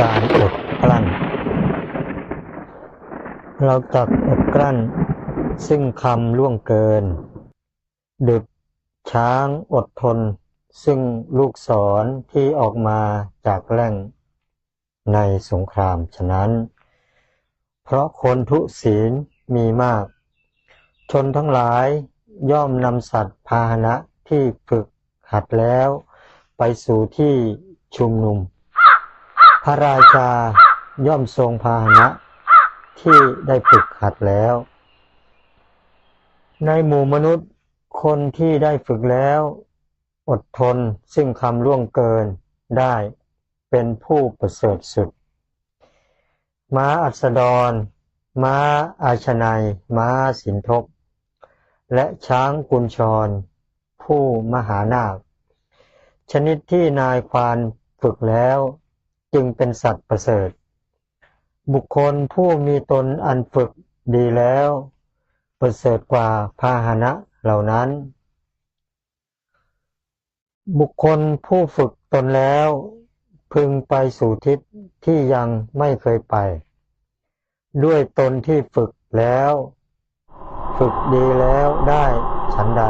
การอดกลั้น เราจักอดกลั้น ซึ่งคำล่วงเกิน ดึกช้างอดทน ซึ่งลูกศรที่ออกมาจากแหล่ง ในสงครามฉะนั้น เพราะคนทุศีลมีมาก ชนทั้งหลายย่อมนำสัตว์พาหนะที่ฝึกหัดแล้ว ไปสู่ที่ชุมนุม พระราชาย่อมทรงพาหนะ ที่ได้ฝึกหัดแล้ว ในหมู่มนุษย์คนที่ได้ฝึกแล้ว อดทนซึ่งคำล่วงเกินได้เป็นผู้ประเสริฐสุด ม้าอัสดร ม้าอาชนัยม้าสินทบ และช้างกุญชร ผู้มหานาค ชนิดที่นายควานฝึกแล้ว จึงเป็นสัตว์ประเสริฐ บุคคลผู้มีตนอันฝึกดีแล้ว ประเสริฐกว่าพาหนะเหล่านั้น บุคคลผู้ฝึกตนแล้ว พึงไปสู่ทิศที่ยังไม่เคยไป ด้วยตนที่ฝึกแล้ว ฝึกดีแล้วได้ฉันใด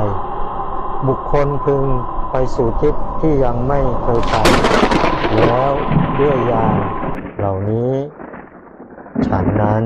บุคคลพึง ไปสู่ทิศที่ยังไม่เคยไปแล้วด้วยยานเหล่านี้ ฉันนั้น